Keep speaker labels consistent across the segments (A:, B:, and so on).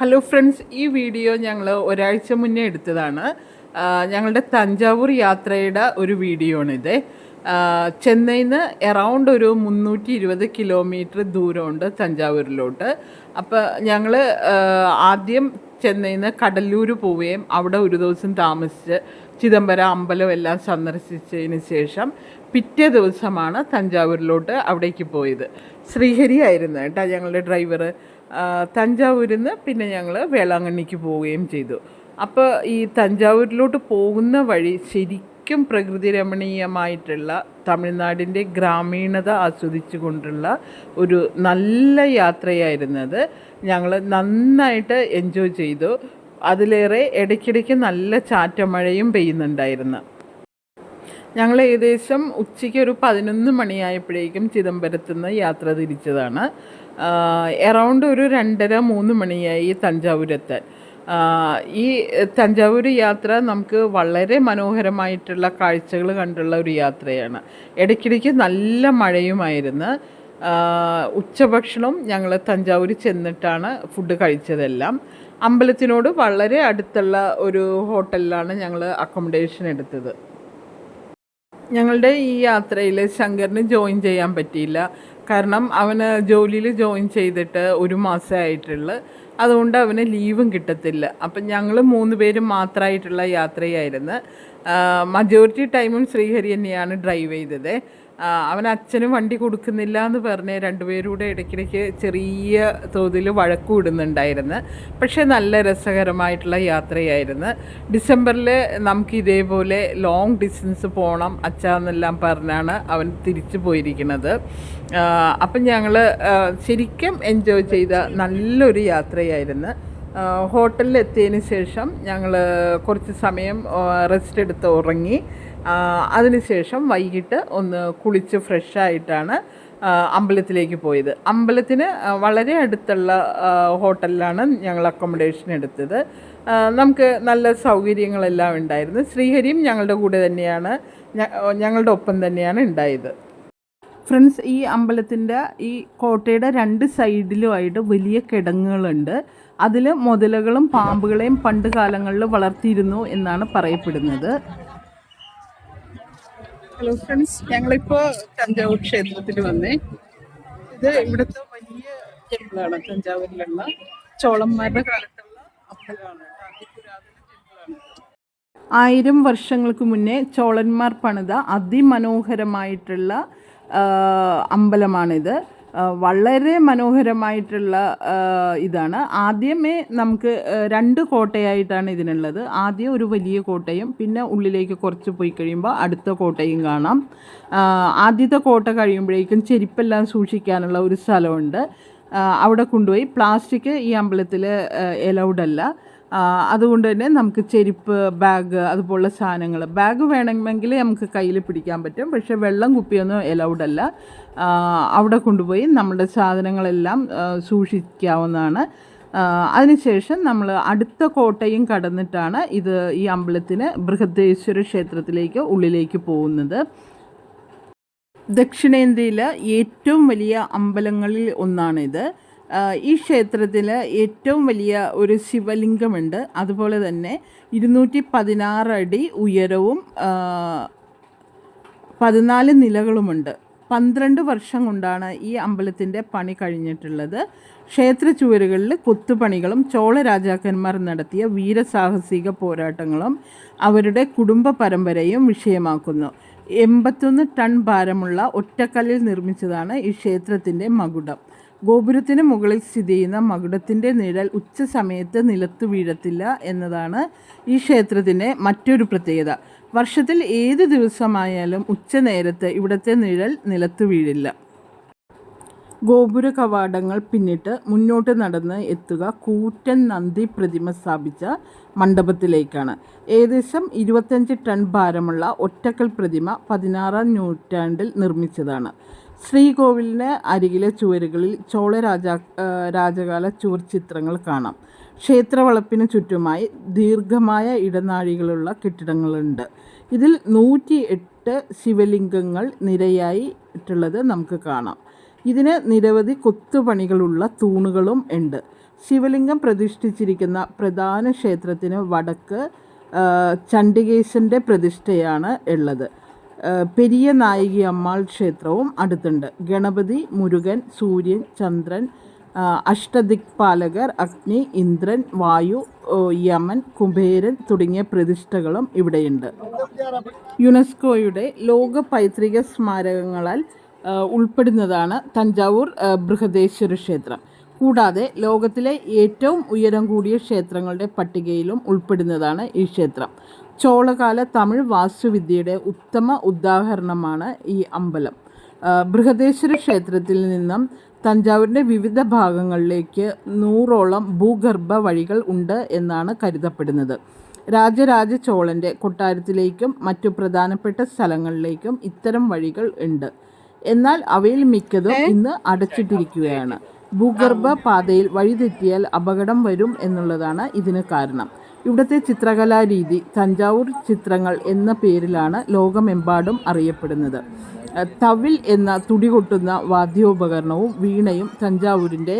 A: Hello friends ഈ video ഞങ്ങൾ ഒരാഴ്ച മുന്നേ എടുത്തതാണ്. ഞങ്ങളുടെ തഞ്ചാവൂർ യാത്രയുടെ ഒരു വീഡിയോ ആണിത്. ചെന്നൈയിൽ നിന്ന് എറൗണ്ട് ഒരു മുന്നൂറ്റി ഇരുപത് കിലോമീറ്റർ ദൂരമുണ്ട് തഞ്ചാവൂരിലോട്ട്. അപ്പോൾ ഞങ്ങൾ ആദ്യം ചെന്നൈയിൽ നിന്ന് കടലൂർ പോവുകയും അവിടെ ഒരു ദിവസം താമസിച്ച് ചിദംബരം അമ്പലം എല്ലാം സന്ദർശിച്ചതിന് ശേഷം പിറ്റേ ദിവസമാണ് തഞ്ചാവൂരിലോട്ട് അവിടേക്ക് പോയത്. ശ്രീഹരി ആയിരുന്നു കേട്ടോ ഞങ്ങളുടെ ഡ്രൈവർ തഞ്ചാവൂരിൽ നിന്ന് പിന്നെ ഞങ്ങൾ വേളാങ്കണ്ണിക്ക് പോവുകയും ചെയ്തു. അപ്പോൾ ഈ തഞ്ചാവൂരിലോട്ട് പോകുന്ന വഴി ശരിക്കും പ്രകൃതി രമണീയമായിട്ടുള്ള തമിഴ്നാടിന്റെ ഗ്രാമീണത ആസ്വദിച്ചു കൊണ്ടുള്ള ഒരു നല്ല യാത്രയായിരുന്നത്. ഞങ്ങൾ നന്നായിട്ട് എൻജോയ് ചെയ്തു. അതിലേറെ ഇടയ്ക്കിടയ്ക്ക് നല്ല ചാറ്റമഴയും പെയ്യുന്നുണ്ടായിരുന്നു. ഞങ്ങൾ ഏകദേശം ഉച്ചയ്ക്ക് ഒരു പതിനൊന്ന് മണിയായപ്പോഴേക്കും ചിദംബരത്തു നിന്ന് യാത്ര തിരിച്ചതാണ്. എറൗണ്ട് ഒരു രണ്ടര മൂന്ന് മണിയായി തഞ്ചാവൂരെത്താൻ. ഈ തഞ്ചാവൂർ യാത്ര നമുക്ക് വളരെ മനോഹരമായിട്ടുള്ള കാഴ്ചകൾ കണ്ടുള്ള ഒരു യാത്രയാണ്. ഇടയ്ക്കിടയ്ക്ക് നല്ല മഴയുമായിരുന്നു. ഉച്ചഭക്ഷണം ഞങ്ങൾ തഞ്ചാവൂർ ചെന്നിട്ടാണ് ഫുഡ് കഴിച്ചതെല്ലാം. അമ്പലത്തിനോട് വളരെ അടുത്തുള്ള ഒരു ഹോട്ടലിലാണ് ഞങ്ങൾ അക്കോമഡേഷൻ എടുത്തത്. ഞങ്ങളുടെ ഈ യാത്രയിൽ ശങ്കറിന് ജോയിൻ ചെയ്യാൻ പറ്റിയില്ല. കാരണം അവന് ജോലിയിൽ ജോയിൻ ചെയ്തിട്ട് ഒരു മാസമേ ആയിട്ടുള്ളൂ. അതുകൊണ്ട് അവന് ലീവും കിട്ടത്തില്ല. അപ്പം ഞങ്ങൾ മൂന്ന് പേരും മാത്രമായിട്ടുള്ള യാത്രയായിരുന്നു. മജോറിറ്റി ടൈമും ശ്രീഹരി തന്നെയാണ് ഡ്രൈവ് ചെയ്തത്. അവൻ അച്ഛനും വണ്ടി കൊടുക്കുന്നില്ല എന്ന് പറഞ്ഞ് രണ്ടുപേരൂടെ ഇടയ്ക്കിടയ്ക്ക് ചെറിയ തോതിൽ വഴക്കു വിടുന്നുണ്ടായിരുന്നു. പക്ഷേ നല്ല രസകരമായിട്ടുള്ള യാത്രയായിരുന്നു. ഡിസംബറിൽ നമുക്ക് ഇതേപോലെ ലോങ് ഡിസ്റ്റൻസ് പോകണം അച്ഛാന്നെല്ലാം പറഞ്ഞാണ് അവൻ തിരിച്ചു പോയിരിക്കുന്നത്. അപ്പം ഞങ്ങൾ ശരിക്കും എൻജോയ് ചെയ്ത നല്ലൊരു യാത്രയായിരുന്നു. ഹോട്ടലിൽ എത്തിയതിന് ശേഷം ഞങ്ങൾ കുറച്ച് സമയം റെസ്റ്റ് എടുത്ത് ഉറങ്ങി. അതിനുശേഷം വൈകിട്ട് ഒന്ന് കുളിച്ച് ഫ്രഷായിട്ടാണ് അമ്പലത്തിലേക്ക് പോയത്. അമ്പലത്തിന് വളരെ അടുത്തുള്ള ഹോട്ടലിലാണ് ഞങ്ങൾ അക്കോമഡേഷൻ എടുത്തത്. നമുക്ക് നല്ല സൗകര്യങ്ങളെല്ലാം ഉണ്ടായിരുന്നു. ശ്രീഹരിയും ഞങ്ങളുടെ കൂടെ തന്നെയാണ് ഞങ്ങളുടെ ഒപ്പം തന്നെയാണ് ഉണ്ടായത്. ഫ്രണ്ട്സ് ഈ അമ്പലത്തിന്റെ ഈ കോട്ടയുടെ രണ്ട് സൈഡിലുമായിട്ട് വലിയ കിടങ്ങുകളുണ്ട്. അതിൽ മുതലകളും പാമ്പുകളെയും പണ്ട് കാലങ്ങളിൽ വളർത്തിയിരുന്നു എന്നാണ് പറയപ്പെടുന്നത്. ഹലോ ഫ്രണ്ട്സ് ഞങ്ങളിപ്പോ തഞ്ചാവൂർ ക്ഷേത്രത്തിൽ വന്നേ. ഇത് ഇവിടുത്തെ വലിയ ടെമ്പിളാണ് തഞ്ചാവൂരിലുള്ള ചോളന്മാരുടെ കാലത്തുള്ള അമ്പലമാണ്. ആയിരം വർഷങ്ങൾക്ക് മുന്നേ ചോളന്മാർ പണിത അതിമനോഹരമായിട്ടുള്ള അമ്പലമാണിത്. വളരെ മനോഹരമായിട്ടുള്ള ഇതാണ്. ആദ്യമേ നമുക്ക് രണ്ട് കോട്ടയായിട്ടാണ് ഇതിനുള്ളത്. ആദ്യം ഒരു വലിയ കോട്ടയും പിന്നെ ഉള്ളിലേക്ക് കുറച്ച് പോയി കഴിയുമ്പോൾ അടുത്ത കോട്ടയും കാണാം. ആദ്യത്തെ കോട്ട കഴിയുമ്പോഴേക്കും ചെരിപ്പെല്ലാം സൂക്ഷിക്കാനുള്ള ഒരു സ്ഥലമുണ്ട്. അവിടെ കൊണ്ടുപോയി. പ്ലാസ്റ്റിക് ഈ അമ്പലത്തിൽ എലൗഡ് അല്ല. അതുകൊണ്ട് തന്നെ നമുക്ക് ചെരുപ്പ് ബാഗ് അതുപോലുള്ള സാധനങ്ങൾ. ബാഗ് വേണമെങ്കിൽ നമുക്ക് കയ്യിൽ പിടിക്കാൻ പറ്റും. പക്ഷേ വെള്ളം കുപ്പിയൊന്നും എലൗഡ് അല്ല. അവിടെ കൊണ്ടുപോയി നമ്മുടെ സാധനങ്ങളെല്ലാം സൂക്ഷിക്കാവുന്നതാണ്. അതിനുശേഷം നമ്മൾ അടുത്ത കോട്ടയും കടന്നിട്ടാണ് ഇത് ഈ അമ്പലത്തിന് ബൃഹദേശ്വര ക്ഷേത്രത്തിലേക്ക് ഉള്ളിലേക്ക് പോകുന്നത്. ദക്ഷിണേന്ത്യയിലെ ഏറ്റവും വലിയ അമ്പലങ്ങളിൽ ഒന്നാണിത്. ഈ ക്ഷേത്രത്തിൽ ഏറ്റവും വലിയ ഒരു ശിവലിംഗമുണ്ട്. അതുപോലെ തന്നെ ഇരുന്നൂറ്റി പതിനാറ് അടി ഉയരവും പതിനാല് നിലകളുമുണ്ട്. പന്ത്രണ്ട് വർഷം കൊണ്ടാണ് ഈ അമ്പലത്തിന്റെ പണി കഴിഞ്ഞിട്ടുള്ളത്. ക്ഷേത്ര ചുവരുകളിൽ കൊത്തുപണികളും ചോള രാജാക്കന്മാർ നടത്തിയ വീരസാഹസിക പോരാട്ടങ്ങളും അവരുടെ കുടുംബ പരമ്പരയും വിഷയമാക്കുന്നു. എൺപത്തൊന്ന് ടൺ ഭാരമുള്ള ഒറ്റക്കല്ലിൽ നിർമ്മിച്ചതാണ് ഈ ക്ഷേത്രത്തിന്റെ മകുടം. ഗോപുരത്തിന് മുകളിൽ സ്ഥിതി ചെയ്യുന്ന മകുടത്തിന്റെ നിഴൽ ഉച്ച സമയത്ത് നിലത്ത് വീഴത്തില്ല എന്നതാണ് ഈ ക്ഷേത്രത്തിന്റെ മറ്റൊരു പ്രത്യേകത. വർഷത്തിൽ ഏത് ദിവസമായാലും ഉച്ച നേരത്ത് ഇവിടുത്തെ നിഴൽ നിലത്ത് വീഴില്ല. ഗോപുര കവാടങ്ങൾ പിന്നിട്ട് മുന്നോട്ട് നടന്ന് എത്തുക കൂറ്റൻ നന്ദി പ്രതിമ സ്ഥാപിച്ച മണ്ഡപത്തിലേക്കാണ്. ഏകദേശം ഇരുപത്തഞ്ച് ടൺ ഭാരമുള്ള ഒറ്റക്കൽ പ്രതിമ പതിനാറാം നൂറ്റാണ്ടിൽ നിർമ്മിച്ചതാണ്. ശ്രീകോവിലിന് അരികിലെ ചുവരുകളിൽ ചോള രാജാ രാജകാല ചുവർ ചിത്രങ്ങൾ കാണാം. ക്ഷേത്രവളപ്പിന് ചുറ്റുമായി ദീർഘമായ ഇടനാഴികളുള്ള കെട്ടിടങ്ങളുണ്ട്. ഇതിൽ നൂറ്റി എട്ട് ശിവലിംഗങ്ങൾ നിരയായിട്ടുള്ളത് നമുക്ക് കാണാം. ഇതിന് നിരവധി കൊത്തുപണികളുള്ള തൂണുകളും ഉണ്ട്. ശിവലിംഗം പ്രതിഷ്ഠിച്ചിരിക്കുന്ന പ്രധാന ക്ഷേത്രത്തിന് വടക്ക് ചണ്ഡികേശന്റെ പ്രതിഷ്ഠയാണ് ഉള്ളത്. പെരിയ നായികി അമ്മാൾ ക്ഷേത്രവും അടുത്തുണ്ട്. ഗണപതി മുരുകൻ സൂര്യൻ ചന്ദ്രൻ അഷ്ടദിക്പാലകർ അഗ്നി ഇന്ദ്രൻ വായു യമൻ കുബേരൻ തുടങ്ങിയ പ്രതിഷ്ഠകളും ഇവിടെയുണ്ട്. യുനെസ്കോയുടെ ലോക പൈതൃക സ്മാരകങ്ങളാൽ ഉൾപ്പെടുന്നതാണ് തഞ്ചാവൂർ ബൃഹദേശ്വര ക്ഷേത്രം. കൂടാതെ ലോകത്തിലെ ഏറ്റവും ഉയരം കൂടിയ ക്ഷേത്രങ്ങളുടെ പട്ടികയിലും ഉൾപ്പെടുന്നതാണ് ഈ ക്ഷേത്രം. ചോളകാല തമിഴ് വാസ്തുവിദ്യയുടെ ഉത്തമ ഉദാഹരണമാണ് ഈ അമ്പലം. ബൃഹദേശ്വര ക്ഷേത്രത്തിൽ നിന്നും തഞ്ചാവൂരിന്റെ വിവിധ ഭാഗങ്ങളിലേക്ക് നൂറോളം ഭൂഗർഭ വഴികൾ ഉണ്ട് എന്നാണ് കരുതപ്പെടുന്നത്. രാജരാജ ചോളന്റെ കൊട്ടാരത്തിലേക്കും മറ്റു പ്രധാനപ്പെട്ട സ്ഥലങ്ങളിലേക്കും ഇത്തരം വഴികൾ ഉണ്ട്. എന്നാൽ അവയിൽ മിക്കതും ഇന്ന് അടച്ചിട്ടിരിക്കുകയാണ്. ഭൂഗർഭ പാതയിൽ വഴിതെറ്റിയാൽ അപകടം വരും എന്നുള്ളതാണ് ഇതിന് കാരണം. ഇവിടുത്തെ ചിത്രകലാരീതി തഞ്ചാവൂർ ചിത്രങ്ങൾ എന്ന പേരിലാണ് ലോകമെമ്പാടും അറിയപ്പെടുന്നത്. തവിൽ എന്ന തുടി കൊട്ടുന്ന വാദ്യോപകരണവും വീണയും തഞ്ചാവൂരിന്റെ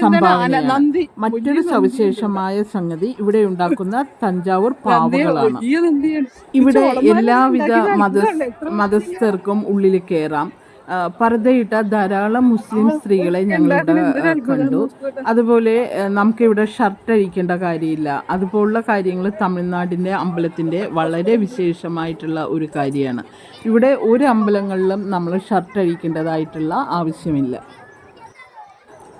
A: സംഭാവനയാണ്. മറ്റൊരു സവിശേഷമായ സംഗതി ഇവിടെ ഉണ്ടാക്കുന്ന തഞ്ചാവൂർ പാവകളാണ്. ഇവിടെ എല്ലാവിധ മത മതസ്ഥർക്കും ഉള്ളിൽ കയറാം. പർദ്ദയിട്ട ധാരാളം മുസ്ലിം സ്ത്രീകളെ ഞങ്ങളിവിടെ കണ്ടു. അതുപോലെ നമുക്ക് നമുക്കിവിടെ ഷർട്ട് അഴിക്കേണ്ട കാര്യമില്ല. അതുപോലുള്ള കാര്യങ്ങൾ തമിഴ്നാടിന്റെ അമ്പലത്തിന്റെ വളരെ വിശേഷമായിട്ടുള്ള ഒരു കാര്യമാണ്. ഇവിടെ ഒരു അമ്പലങ്ങളിലും നമ്മൾ ഷർട്ട് അഴിക്കേണ്ടതായിട്ടുള്ള ആവശ്യമില്ല.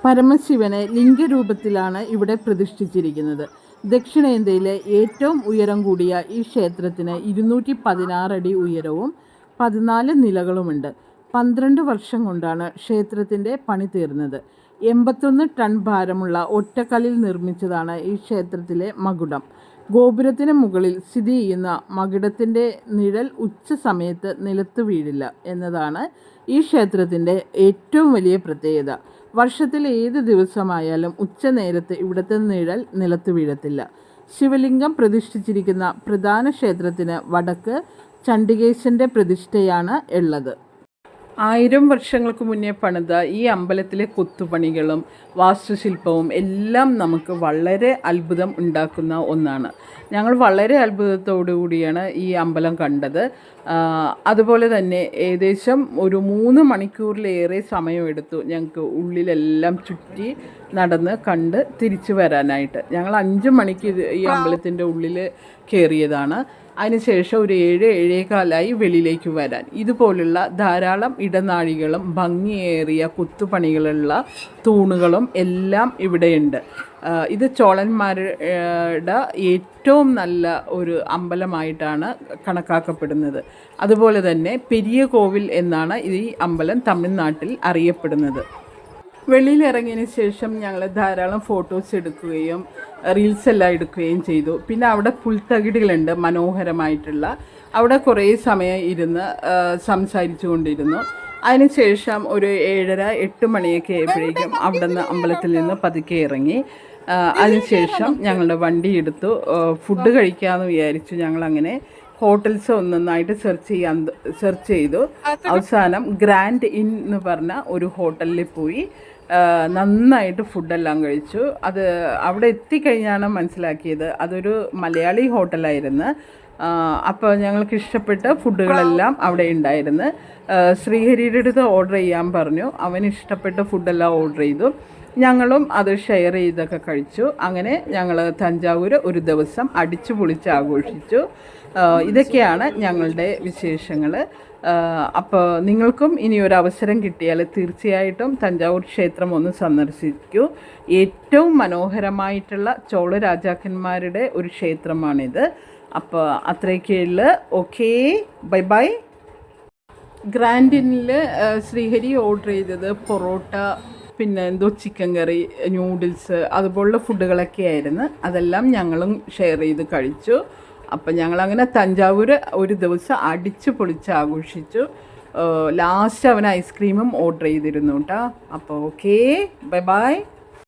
A: പരമശിവനെ ലിംഗരൂപത്തിലാണ് ഇവിടെ പ്രതിഷ്ഠിച്ചിരിക്കുന്നത്. ദക്ഷിണേന്ത്യയിലെ ഏറ്റവും ഉയരം കൂടിയ ഈ ക്ഷേത്രത്തിന് ഇരുന്നൂറ്റി പതിനാറടി ഉയരവും പതിനാല് നിലകളുമുണ്ട്. പന്ത്രണ്ട് വർഷം കൊണ്ടാണ് ക്ഷേത്രത്തിന്റെ പണി തീർന്നത്. എൺപത്തൊന്ന് ടൺ ഭാരമുള്ള ഒറ്റക്കല്ലിൽ നിർമ്മിച്ചതാണ് ഈ ക്ഷേത്രത്തിലെ മകുടം. ഗോപുരത്തിന് മുകളിൽ സ്ഥിതി ചെയ്യുന്ന മകുടത്തിന്റെ നിഴൽ ഉച്ച സമയത്ത് നിലത്ത് വീഴില്ല എന്നതാണ് ഈ ക്ഷേത്രത്തിന്റെ ഏറ്റവും വലിയ പ്രത്യേകത. വർഷത്തിൽ ഏത് ദിവസമായാലും ഉച്ച നേരത്ത് ഇവിടുത്തെ നിഴൽ നിലത്ത് വീഴത്തില്ല. ശിവലിംഗം പ്രതിഷ്ഠിച്ചിരിക്കുന്ന പ്രധാന ക്ഷേത്രത്തിന് വടക്ക് ചണ്ഡികേശന്റെ പ്രതിഷ്ഠയാണ് ഉള്ളത്. ആയിരം വർഷങ്ങൾക്ക് മുന്നേ പണിത ഈ അമ്പലത്തിലെ കൊത്തുപണികളും വാസ്തുശില്പവും എല്ലാം നമുക്ക് വളരെ അത്ഭുതം ഉണ്ടാക്കുന്ന ഒന്നാണ്. ഞങ്ങൾ വളരെ അത്ഭുതത്തോടു കൂടിയാണ് ഈ അമ്പലം കണ്ടത്. അതുപോലെ തന്നെ ഏകദേശം ഒരു മൂന്ന് മണിക്കൂറിലേറെ സമയമെടുത്തു ഞങ്ങൾക്ക് ഉള്ളിലെല്ലാം ചുറ്റി നടന്ന് കണ്ട് തിരിച്ചു വരാനായിട്ട്. ഞങ്ങൾ അഞ്ച് മണിക്ക് ഈ അമ്പലത്തിന്റെ ഉള്ളിൽ കയറിയതാണ് അതിനുശേഷം ഒരു ഏഴ് ഏഴേകാലായി വെളിയിലേക്ക് വരാൻ. ഇതുപോലുള്ള ധാരാളം ഇടനാഴികളും ഭംഗിയേറിയ കുത്തുപണികളുള്ള തൂണുകളും എല്ലാം ഇവിടെയുണ്ട്. ഇത് ചോളന്മാരുടെ ഏറ്റവും നല്ല ഒരു അമ്പലമായിട്ടാണ് കണക്കാക്കപ്പെടുന്നത്. അതുപോലെ തന്നെ പെരിയ കോവിൽ എന്നാണ് ഈ അമ്പലം തമിഴ്നാട്ടിൽ അറിയപ്പെടുന്നത്. വെളിയിൽ ഇറങ്ങിയതിന് ശേഷം ഞങ്ങൾ ധാരാളം ഫോട്ടോസ് എടുക്കുകയും റീൽസ് എല്ലാം എടുക്കുകയും ചെയ്തു. പിന്നെ അവിടെ പുൽത്തകിടികളുണ്ട് മനോഹരമായിട്ടുള്ള. അവിടെ കുറേ സമയം ഇരുന്ന് സംസാരിച്ചു കൊണ്ടിരുന്നു. അതിനുശേഷം ഒരു ഏഴര എട്ട് മണിയൊക്കെ ആയപ്പോഴേക്കും അവിടെ നിന്ന് അമ്പലത്തിൽ നിന്ന് പതുക്കെ ഇറങ്ങി. അതിനുശേഷം ഞങ്ങളുടെ വണ്ടി എടുത്തു. ഫുഡ് കഴിക്കാമെന്ന് വിചാരിച്ചു. ഞങ്ങളങ്ങനെ ഹോട്ടൽസ് ഒന്നൊന്നായിട്ട് സെർച്ച് ചെയ്യാൻ സെർച്ച് ചെയ്തു. അവസാനം ഗ്രാൻഡ് ഇൻ എന്ന് പറഞ്ഞ ഒരു ഹോട്ടലിൽ പോയി. നന്നായിട്ട് ഫുഡെല്ലാം കഴിച്ചു. അത് അവിടെ എത്തിക്കഴിഞ്ഞാണ് മനസ്സിലാക്കിയത്. അതൊരു മലയാളി ഹോട്ടലായിരുന്നു. അപ്പോൾ ഞങ്ങൾക്ക് ഇഷ്ടപ്പെട്ട ഫുഡുകളെല്ലാം അവിടെ ഉണ്ടായിരുന്നു. ശ്രീഹരിയുടെ അടുത്ത് ഓർഡർ ചെയ്യാൻ പറഞ്ഞു. അവന് ഇഷ്ടപ്പെട്ട ഫുഡെല്ലാം ഓർഡർ ചെയ്തു. ഞങ്ങളും അത് ഷെയർ ചെയ്തൊക്കെ കഴിച്ചു. അങ്ങനെ ഞങ്ങൾ തഞ്ചാവൂർ ഒരു ദിവസം അടിച്ചു പൊളിച്ച് ആഘോഷിച്ചു. ഇതൊക്കെയാണ് ഞങ്ങളുടെ വിശേഷങ്ങൾ അപ്പോൾ നിങ്ങൾക്കും ഇനി ഒരു അവസരം കിട്ടിയാൽ തീർച്ചയായിട്ടും തഞ്ചാവൂർ ക്ഷേത്രം ഒന്ന് സന്ദർശിക്കൂ. ഏറ്റവും മനോഹരമായിട്ടുള്ള ചോള രാജാക്കന്മാരുടെ ഒരു ക്ഷേത്രമാണിത്. അപ്പോൾ അത്രയൊക്കെയുള്ള ഓക്കേ ബൈ ബൈ. ഗ്രാൻഡിനിൽ ശ്രീഹരി ഓർഡർ ചെയ്തത് പൊറോട്ട പിന്നെ എന്തോ ചിക്കൻ കറി ന്യൂഡിൽസ് അതുപോലുള്ള ഫുഡുകളൊക്കെ ആയിരുന്നു അതെല്ലാം ഞങ്ങളും ഷെയർ ചെയ്ത് കഴിച്ചു. അപ്പം ഞങ്ങളങ്ങനെ തഞ്ചാവൂർ ഒരു ദിവസം അടിച്ചു പൊളിച്ച് ആഘോഷിച്ചു. ലാസ്റ്റ് അവൻ ഐസ്ക്രീമും ഓർഡർ ചെയ്തിരുന്നു കേട്ടോ. അപ്പോൾ ഓക്കേ ബൈ ബൈ.